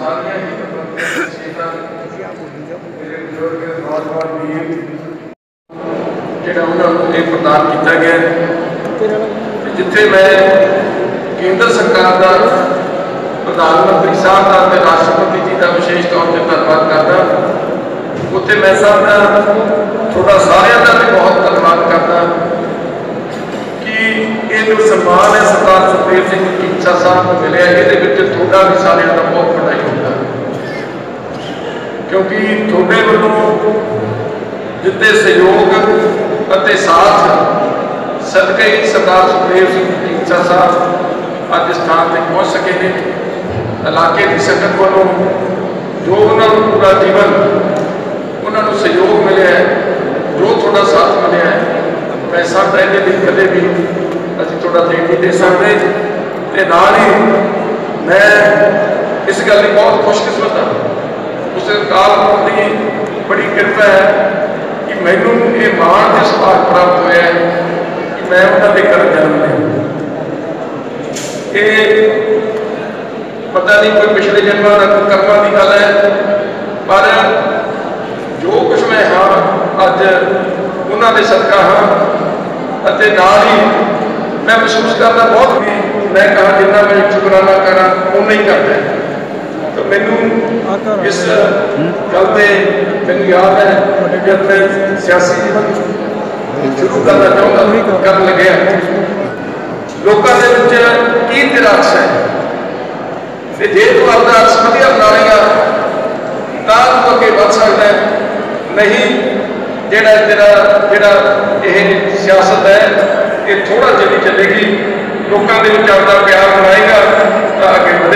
جانے کا سارے کا بھی بہت کرتا کہ یہ جو سنمان ہے سردار سلتے اچھا ملے یہ سارا کا بہت کیونکہ تھوڑے کوتے سہیوگ سدقے سردار سکھتےو سوسا صاحب اب استعمال پہنچ سکے ہیں علاقے کی سنگ کو جو انہوں پورا جیون انہوں سہیوگ ملیا ہے جو تھوڑا ساتھ ملے پیسہ پہننے کبھی بھی ابھی تھوڑا دے نہیں دے سکتے میں اس گل کی بہت خوش قسمت ہوں ਸਰਕਾਰ ਅਕਾਲ ਦੀ ਬੜੀ ਕਿਰਪਾ ਹੈ ਕਿ ਮੈਨੂੰ ਇਹ ਮਾਣ ਤੇ ਸਤਿਕਾਰ ਪ੍ਰਾਪਤ ਹੋਇਆ ਹੈ ਕਿ ਮੈਂ ਉਹਨਾਂ ਦੇ ਘਰ ਜਨਮ ਲਿਆ ਇਹ ਪਤਾ ਨਹੀਂ ਕੋਈ ਪਿਛਲੇ ਜਨਮਾਂ ਦਾ ਕਰਮਾਂ ਦੀ ਗੱਲ ਹੈ ਪਰ ਜੋ ਕੁਝ ਮੈਂ ਹਾਂ ਅੱਜ ਉਹਨਾਂ ਦੇ ਸਦਕਾ ਹਾਂ ਅਤੇ ਨਾਲ ਹੀ ਮੈਂ ਮਹਿਸੂਸ ਕਰਦਾ ਬਹੁਤ ਵੀ ਮੈਂ ਕਹਾ ਜਿੰਨਾ ਮੈਂ ਸ਼ੁਕਰਾਨਾ ਕਰਾਂ ਉਨਾ ਹੀ ਕਰਦਾ من سے یاد ہے سیاسی جیون شروع کرنا چاہوں گا لگا رس ہے جی تو اپنا رس ودیا بنا اگے بڑھ سی نہیں جرا جا سیاست ہے یہ تھوڑا جہی چلے گی لوگوں کے پیار بنائے گا تو آگے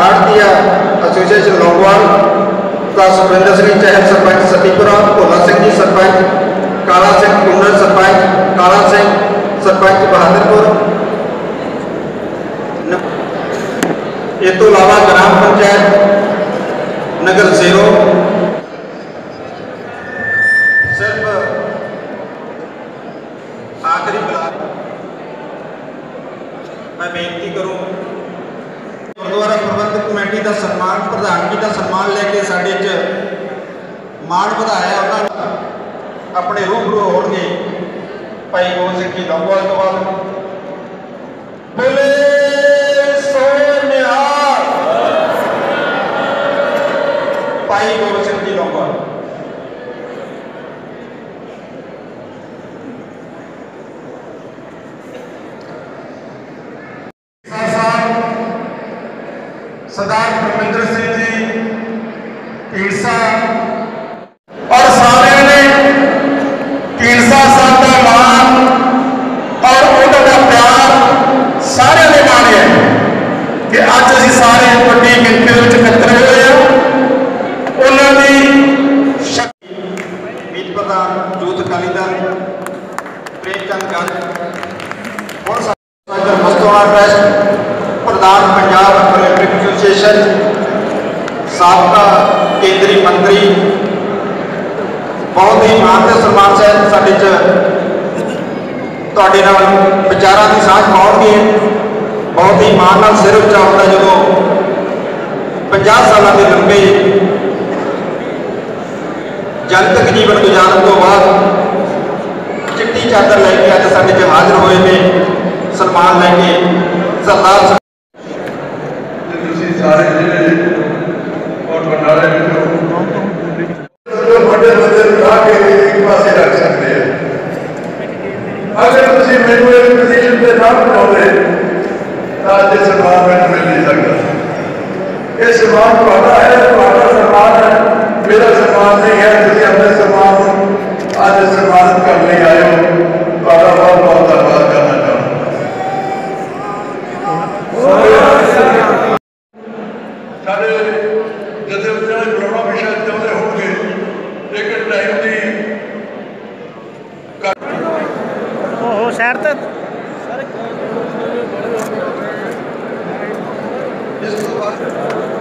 آر ٹی آئی ایسوسیشن لوگوان کا سبندر سنگھ چہل سرپنچ ستی پورا بولا سنگھ جی سرپنچ کارا سنگھ کنڈر سرپنچ کارا سنگھ سرپنچ بہادر پور یہ تو لاوا گرام پنچائے نگر زیرو صرف آخری بلاد میں بینٹی کروں دوارہ پروڑا ਜੀ ਦਾ ਸਨਮਾਨ ਜੀ ਦਾ ਸਨਮਾਨ ਲੈ ਕੇ ਸਾਡੇ 'ਚ ਮਾਣ ਵਧਾਇਆ ਉਹਨਾਂ ਆਪਣੇ ਰੂਹ ਹੋਣਗੇ ਭਾਈ ਗੋਬਿੰਦ ਸਿੰਘ ਜੀ ਲੰਗੋਵਾਲ ਤੋਂ ਬਾਅਦ سردار بھپیندر سنگھ جی سالبے جنتک جیون گزارنے بعد چیٹی چادر لے کے حاضر ہوئے سلمان لے کے سے اٹھا کے ایک پاسے رکھ سکتے ہیں اگر تسی میں کوئی پوزیشن پہ نہ بناو دے تاجے سرمان میں نے مل نہیں سکتا یہ سرمان پڑھا ہے پڑھا سرمان ہے میرا سرمان نہیں ہے تسی اپنے سرمان ہوں آج سرمان کر لے آئے ہو پڑھا بہت بہت آباد کرنا چاہوں سرمان سرمان سرمان Yazılı var.